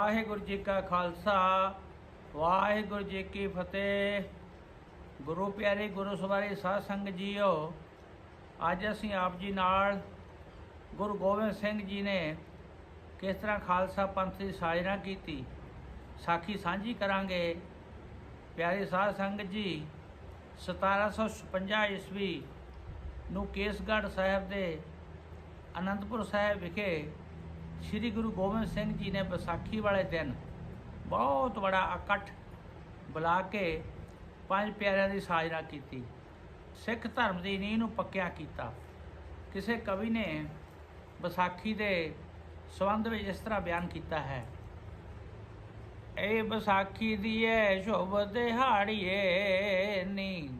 ਵਾਹਿਗੁਰੂ ਜੀ ਕਾ ਖਾਲਸਾ, ਵਾਹਿਗੁਰੂ ਜੀ ਕੀ ਫਤਿਹ। ਗੁਰੂ ਪਿਆਰੇ ਗੁਰੂ ਸਵਾਰੇ ਸਾਧ ਸੰਗਤ ਜੀਓ, ਅੱਜ ਅਸੀਂ ਆਪ ਜੀ ਨਾਲ ਗੁਰੂ ਗੋਬਿੰਦ ਸਿੰਘ ਜੀ ਨੇ ਕਿਸ ਤਰ੍ਹਾਂ ਖਾਲਸਾ ਪੰਥ ਦੀ ਸਾਜਨਾ ਕੀਤੀ, ਸਾਖੀ ਸਾਂਝੀ ਕਰਾਂਗੇ। ਪਿਆਰੇ ਸਾਧ ਸੰਗਤ ਜੀ 1756 ਈਸਵੀ ਨੂੰ ਕੇਸਗੜ੍ਹ ਸਾਹਿਬ ਦੇ ਅਨੰਦਪੁਰ ਸਾਹਿਬ ਵਿਖੇ ਸ੍ਰੀ ਗੁਰੂ ਗੋਬਿੰਦ ਸਿੰਘ ਜੀ ਨੇ ਵਿਸਾਖੀ ਵਾਲੇ ਦਿਨ ਬਹੁਤ ਬੜਾ ਇਕੱਠ ਬੁਲਾ ਕੇ ਪੰਜ ਪਿਆਰਿਆਂ ਦੀ ਸਾਜਨਾ ਕੀਤੀ। ਸਿੱਖ ਧਰਮ ਦੀ ਨੀਂਹ ਨੂੰ ਪੱਕਿਆ ਕੀਤਾ। ਕਿਸੇ ਕਵੀ ਨੇ ਵਿਸਾਖੀ ਦੇ ਸੰਬੰਧ ਵਿੱਚ ਇਸ ਤਰ੍ਹਾਂ ਬਿਆਨ ਕੀਤਾ ਹੈ ਏ ਵਿਸਾਖੀ ਦੀ ਏ ਸ਼ੋਭ ਦਿਹਾੜੀਏ ਨੀ।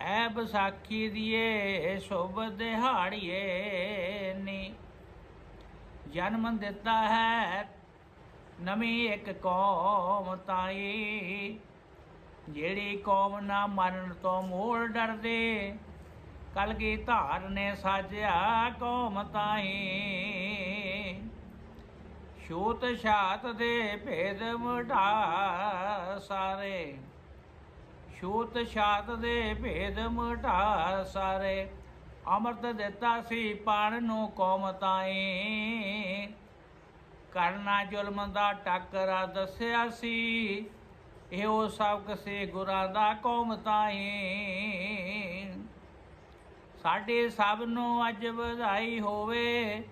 ਐ ਵਿਸਾਖੀ ਦੀ ਏ ਸ਼ੁਭ ਦਿਹਾੜੀਏ ਨੀ। ਜਨਮ ਦਿੱਤਾ ਹੈ। ਨਵੀਂ ਇੱਕ ਕੌਮ ਤਾਈ, ਜਿਹੜੀ ਕੌਮ ਨਾ ਮਰਨ ਤੋਂ ਮੂਲ ਡਰਦੇ। ਕਲਗੀ ਧਾਰ ਨੇ ਸਾਜਿਆ ਕੌਮ ਤਾਈ। ਛੂਤ ਛਾਤ ਦੇ ਭੇਦ ਮਟਾ ਸਾਰੇ। ਛੂਤ ਛਾਤ ਦੇ ਭੇਦ ਮਟਾ ਸਾਰੇ। ਅੰਮ੍ਰਿਤ ਦਿੱਤਾ ਸੀ ਪਾਣ ਨੂੰ ਕੌਮ ਤਾਏ ਕਰਨਾ ਜ਼ੁਲਮ ਦਾ ਟੱਕਰਾ ਦੱਸਿਆ ਸੀ। ਇਹ ਉਹ ਸਬਕ ਸੇ ਗੁਰਾਂ ਦਾ ਕੌਮ ਤਾਈ। ਸਾਡੇ ਸਭ ਨੂੰ ਅੱਜ ਵਧਾਈ ਹੋਵੇ।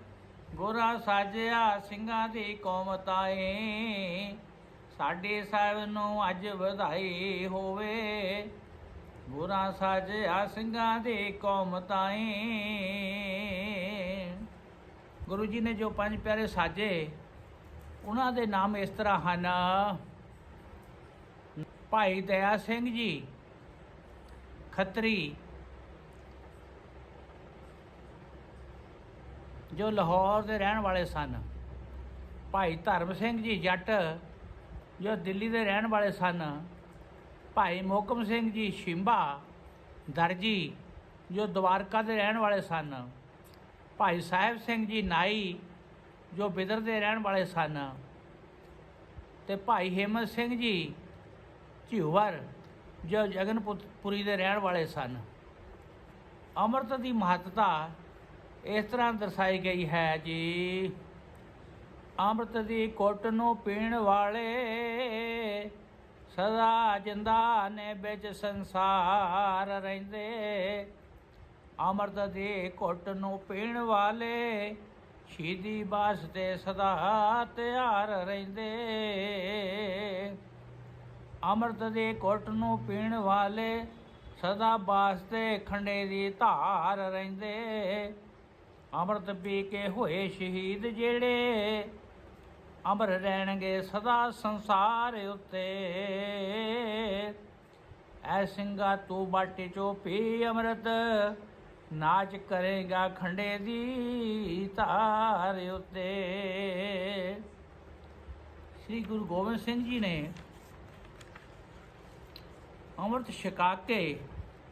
ਗੁਰਾ ਸਾਜਿਆ ਸਿੰਘਾਂ ਦੀ ਕੌਮ ਤਾਏ ਸਾਡੇ ਸਭ ਨੂੰ ਅੱਜ ਵਧਾਈ ਹੋਵੇ। ਗੁਰਾ ਸਾਜਿਆ ਸਿੰਘਾਂ ਦੀ ਕੌਮ ਤਾਈ। ਗੁਰੂ ਜੀ ਨੇ ਜੋ ਪੰਜ ਪਿਆਰੇ ਸਾਜੇ, ਉਹਨਾਂ ਦੇ ਨਾਮ ਇਸ ਤਰ੍ਹਾਂ ਹਨ। ਭਾਈ ਦਇਆ ਸਿੰਘ ਜੀ, ਖੱਤਰੀ, ਜੋ ਲਾਹੌਰ ਦੇ ਰਹਿਣ ਵਾਲੇ ਸਨ। ਭਾਈ ਧਰਮ ਸਿੰਘ ਜੀ ਜੱਟ, ਜੋ ਦਿੱਲੀ ਦੇ ਰਹਿਣ ਵਾਲੇ ਸਨ। ਭਾਈ ਮੋਕਮ ਸਿੰਘ ਜੀ ਸ਼ਿੰਬਾ, ਦਰਜੀ, ਜੋ ਦਵਾਰਕਾ ਦੇ ਰਹਿਣ ਵਾਲੇ ਸਨ। ਭਾਈ ਸਾਹਿਬ ਸਿੰਘ ਜੀ ਨਾਈ, ਜੋ ਬਿਦਰ ਦੇ ਰਹਿਣ ਵਾਲੇ ਸਨ। ਤੇ ਭਾਈ ਹੇਮਤ ਸਿੰਘ ਜੀ ਝਿਉਵਰ ਜੋ ਜਗਨਪੁਰੀ ਦੇ ਰਹਿਣ ਵਾਲੇ ਸਨ। ਅੰਮ੍ਰਿਤ ਦੀ ਮਹੱਤਤਾ ਇਸ ਤਰ੍ਹਾਂ ਦਰਸਾਈ ਗਈ ਹੈ ਜੀ, ਅੰਮ੍ਰਿਤ ਦੀ ਘੁੱਟ ਨੂੰ ਪੀਣ ਵਾਲੇ ਸਦਾ ਜਿੰਦਾ ਨੇ ਵਿੱਚ ਸੰਸਾਰ ਰਹਿੰਦੇ। ਅੰਮ੍ਰਿਤ ਦੀ ਘੁੱਟ ਨੂੰ ਪੀਣ ਵਾਲੇ ਸ਼ੀਦੀ ਬਾਸ ਤੇ ਸਦਾ ਤਿਆਰ ਰਹਿੰਦੇ। ਅੰਮ੍ਰਿਤ ਦੇ ਘੁੱਟ ਨੂੰ ਪੀਣ ਵਾਲੇ ਸਦਾ ਬਾਸਤੇ ਖੰਡੇ ਦੀ ਧਾਰ ਰਹਿੰਦੇ। ਅੰਮ੍ਰਿਤ ਪੀ ਕੇ ਹੋਏ ਸ਼ਹੀਦ ਜਿਹੜੇ ਅਮਰ ਰਹਿਣਗੇ ਸਦਾ ਸੰਸਾਰ ਉੱਤੇ। ਐ ਸਿੰਘਾ ਤੂੰ ਬਾਟੇ ਚੋ ਪੀ ਅੰਮ੍ਰਿਤ, ਨਾਚ ਕਰੇਗਾ ਖੰਡੇ ਦੀ ਧਾਰ ਉੱਤੇ। ਸ੍ਰੀ ਗੁਰੂ ਗੋਬਿੰਦ ਸਿੰਘ ਜੀ ਨੇ ਅੰਮ੍ਰਿਤ ਛਕਾ ਕੇ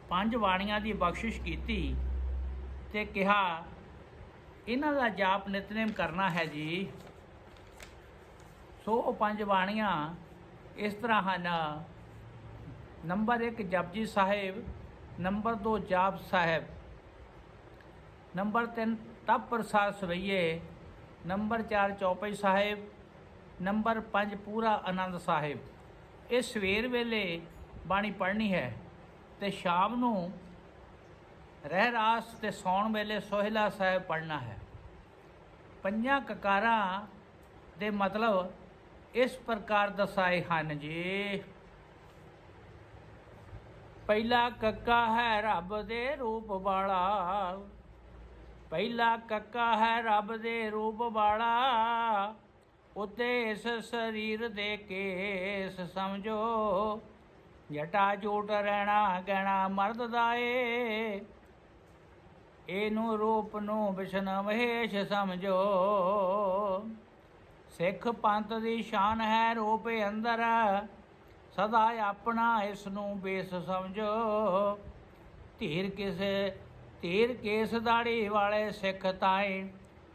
ਪੰਜ ਬਾਣੀਆਂ ਦੀ ਬਖਸ਼ਿਸ਼ ਕੀਤੀ ਤੇ ਕਿਹਾ, ਇਹਨਾਂ ਦਾ ਜਾਪ ਨਿਤਨੇਮ ਕਰਨਾ ਹੈ ਜੀ। ਸੋ ਉਹ ਪੰਜ ਬਾਣੀਆਂ ਇਸ ਤਰ੍ਹਾਂ ਹਨ। ਨੰਬਰ 1 ਜਪਜੀ ਸਾਹਿਬ, ਨੰਬਰ 2 ਜਾਪ ਸਾਹਿਬ, ਨੰਬਰ 3 ਤਪ ਪ੍ਰਸਾਦ ਸਵਈਏ, ਨੰਬਰ 4 ਚੌਪਈ ਸਾਹਿਬ, ਨੰਬਰ 5 ਪੂਰਾ ਆਨੰਦ ਸਾਹਿਬ। ਇਹ ਸਵੇਰ ਵੇਲੇ ਬਾਣੀ ਪੜ੍ਹਨੀ ਹੈ ਤੇ ਸ਼ਾਮ ਨੂੰ ਰਹਿ ਰਾਸ ਤੇ ਸੌਣ ਵੇਲੇ ਸੋਹਿਲਾ ਸਾਹਿਬ ਪੜ੍ਹਨਾ ਹੈ। ਪੰਜਾਂ ਕਕਾਰਾਂ ਦੇ ਮਤਲਬ ਇਸ ਪ੍ਰਕਾਰ ਦਸਾਏ ਹਨ ਜੀ। ਪਹਿਲਾ ਕੱਕਾ ਹੈ ਰੱਬ ਦੇ ਰੂਪ ਵਾਲਾ। ਪਹਿਲਾ ਕੱਕਾ ਹੈ ਰੱਬ ਦੇ ਰੂਪ ਵਾਲਾ। ਉਤੇ ਇਸ ਸਰੀਰ ਦੇ ਕੇਸ ਸਮਝੋ। ਜਟਾ ਝੂਟ ਰਹਿਣਾ ਗਹਿਣਾ ਮਰਦ ਦਾ ਏ। ਇਹਨੂੰ ਰੂਪ ਨੂੰ ਵਿਸ਼ਨ ਮਹੇਸ਼ ਸਮਝੋ। ਸਿੱਖ ਪੰਥ ਦੀ ਸ਼ਾਨ ਹੈ ਰੂਪ ਅੰਦਰ, ਸਦਾ ਆਪਣਾ ਇਸ ਨੂੰ ਬੇਸ ਸਮਝੋ। ਧੀਰ ਕਿਸੇ, ਧੀਰ ਕੇਸ ਦਾੜੀ ਵਾਲੇ ਸਿੱਖ ਤਾਏ,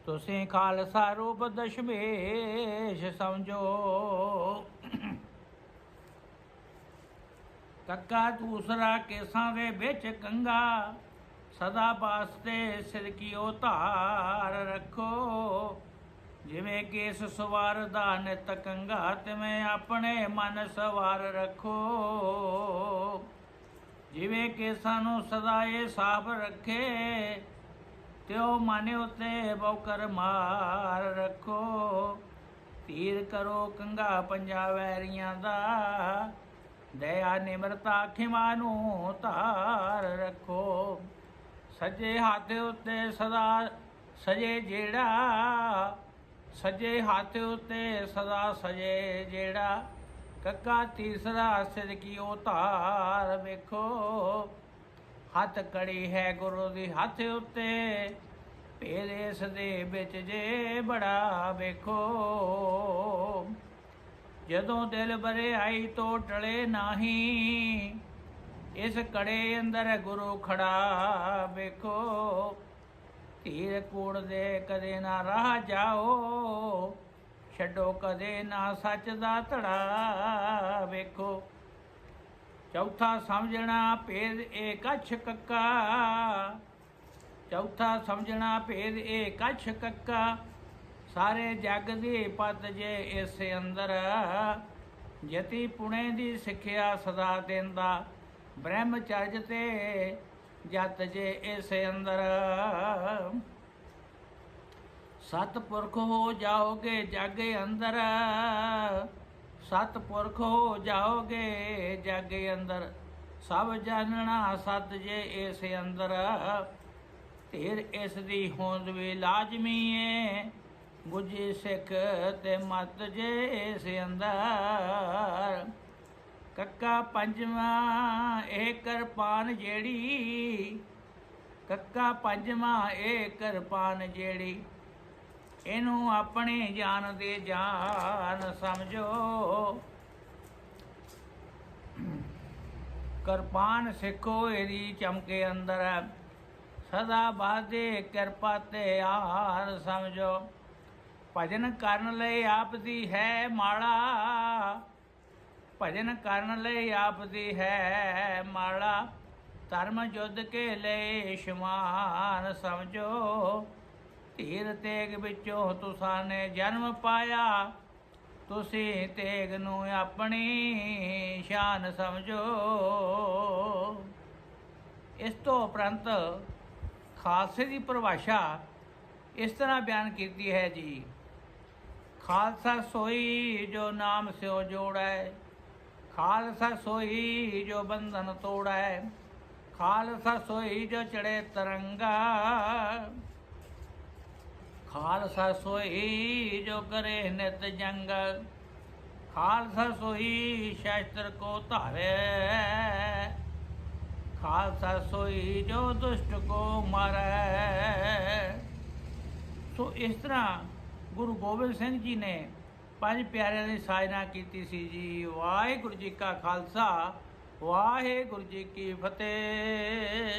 ਤੁਸੀਂ ਖਾਲਸਾ ਰੂਪ ਦਸ਼ਮੇਸ਼ ਸਮਝੋ। ਕੱਕਾ ਦੂਸਰਾ ਕੇਸਾਂ ਦੇ ਵਿੱਚ ਕੰਗਾ, ਸਦਾ ਵਾਸਤੇ ਸਿਰ ਕੀਓ ਧਾਰ ਰੱਖੋ। ਜਿਵੇਂ ਕੇਸ ਸਵਾਰ ਦਾ ਨਿਤ ਕੰਘਾ ਤਿਵੇਂ ਆਪਣੇ ਮਨ ਸਵਾਰ ਰੱਖੋ। ਜਿਵੇਂ ਕੇਸਾਂ ਨੂੰ ਸਦਾ ਇਹ ਸਾਫ਼ ਰੱਖੇ, ਤਿਉ ਮਨ ਉਤੇ ਬੌਕਰ ਮਾਰ ਰੱਖੋ। ਤੀਰ ਕਰੋ ਕੰਗਾ ਪੰਜਾ ਵੈਰੀਆਂ ਦਾ, ਦਇਆ ਨਿਮਰਤਾ ਖਿਮਾ ਨੂੰ ਧਾਰ ਰੱਖੋ। ਸਜੇ ਹੱਥ ਉਤੇ ਸਦਾ, ਸਜੇ ਜਿਹੜਾ ਸੱਜੇ ਹੱਥ ਉਤੇ ਸਦਾ ਸਜੇ ਜਿਹੜਾ ਕੱਕਾ ਤੀਸਰਾ ਸਿਰ ਕੀ ਉਹ ਧਾਰ ਵੇਖੋ। ਹੱਥ ਕੜੀ ਹੈ ਗੁਰੂ ਦੀ ਹੱਥ ਉਤੇ, ਭੇਦ ਇਸ ਦੇ ਵਿੱਚ ਜੇ ਬੜਾ ਵੇਖੋ। ਜਦੋਂ ਦਿਲ ਬਰੇ ਆਈ ਤੋ ਟਲੇ ਨਹੀਂ, ਇਸ ਕੜੇ ਅੰਦਰ ਗੁਰੂ ਖੜਾ ਵੇਖੋ। ਧੀਰ ਕੂੜ ਦੇ ਕਦੇ ਨਾ ਰਾਹ ਜਾਓ, ਛੱਡੋ ਕਦੇ ਨਾ ਸੱਚ ਦਾ ਧੜਾ ਵੇਖੋ। ਚੌਥਾ ਸਮਝਣਾ ਭੇਦ ਏ ਕਛ ਕੱਕਾ। ਚੌਥਾ ਸਮਝਣਾ ਭੇਦ ਏ ਕਛ ਕੱਕਾ। ਸਾਰੇ ਜੱਗ ਦੀ ਪਤ ਜੇ ਇਸ ਅੰਦਰ। ਜਤੀ ਪੁਣੇ ਦੀ ਸਿੱਖਿਆ ਸਦਾ ਦਿੰਦਾ। ਬ੍ਰਹਮਚਰਜ ਤੇ ਜਤ ਜੇ ਇਸ ਅੰਦਰ। ਸਤਪੁਰਖ ਹੋ ਜਾਓਗੇ ਜਗ ਅੰਦਰ। ਸਤਪੁਰਖ ਹੋ ਜਾਓਗੇ ਜਗ ਅੰਦਰ। ਸਭ ਜਾਣਨਾ ਸਤ ਜੇ ਇਸ ਅੰਦਰ। ਧੀਰ ਇਸ ਦੀ ਹੋਂਦ ਵੀ ਲਾਜ਼ਮੀ ਏ। ਗੁਜੀ ਸਿੱਖ ਤੇ ਮਤ ਜੇ ਇਸ ਅੰਦਰ। ਕੱਕਾ ਪੰਜਵਾਂ, ਇਹ ਕਿਰਪਾਨ ਜਿਹੜੀ। ਕੱਕਾ ਪੰਜਵਾਂ, ਇਹ ਕਿਰਪਾਨ ਜਿਹੜੀ। ਇਹਨੂੰ ਆਪਣੇ ਜਾਨ ਦੇ ਜਾਨ ਸਮਝੋ। ਕਿਰਪਾਨ ਸਿੱਖੋ ਇਹਦੀ ਚਮਕੇ ਅੰਦਰ। ਸਦਾ ਬਾਦੇ ਕਿਰਪਾ ਤੇ ਆਰ ਸਮਝੋ। ਭਜਨ ਕਰਨ ਲਈ ਆਪ ਦੀ ਹੈ ਮਾਲਾ। ਭਜਨ ਕਰਨ ਲਈ ਆਪਦੀ ਹੈ, ਮਾਲਾ ਧਰਮ ਯੁੱਧ ਕੇ ਲਈ ਸ਼ਮਾਨ ਸਮਝੋ। ਧੀਰ ਤੇਗ ਵਿੱਚੋਂ ਤੁਸਾਂ ਜਨਮ ਪਾਇਆ। ਤੁਸੀਂ ਤੇਗ ਨੂੰ ਆਪਣੀ ਸ਼ਾਨ ਸਮਝੋ। ਇਸ ਤੋਂ ਉਪਰੰਤ ਖਾਲਸੇ ਦੀ ਪਰਿਭਾਸ਼ਾ ਇਸ ਤਰ੍ਹਾਂ ਬਿਆਨ ਕੀਤੀ ਹੈ ਜੀ। ਖਾਲਸਾ ਸੋਈ ਜੋ ਨਾਮ ਸਿਓ ਜੋੜੈ ਖਾਲਸਾ ਸੋਈ ਜੋ ਬੰਧਨ ਤੋੜੈ, ਖਾਲਸਾ ਸੋਈ ਜੋ ਚੜੇ ਤਰੰਗਾ। ਖਾਲਸਾ ਸੋਈ ਜੋ ਕਰੇ ਨਿਤ ਜੰਗ, ਖਾਲਸਾ ਸੋਈ ਸ਼ਾਸਤਰ ਕੋ ਧਾਰੇ। ਖਾਲਸਾ ਸੋਈ ਜੋ ਦੁਸ਼ਟ ਕੋ ਮਾਰੈ। ਸੋ ਇਸ ਤਰ੍ਹਾਂ ਗੁਰੂ ਗੋਬਿੰਦ ਸਿੰਘ ਜੀ ਨੇ ਪੰਜ ਪਿਆਰਿਆਂ ਦੀ ਸਾਜਨਾ ਕੀਤੀ ਸੀ ਜੀ। ਵਾਹਿਗੁਰੂ ਜੀ ਕਾ ਖਾਲਸਾ, ਵਾਹਿਗੁਰੂ ਜੀ ਕੀ ਫਤਿਹ।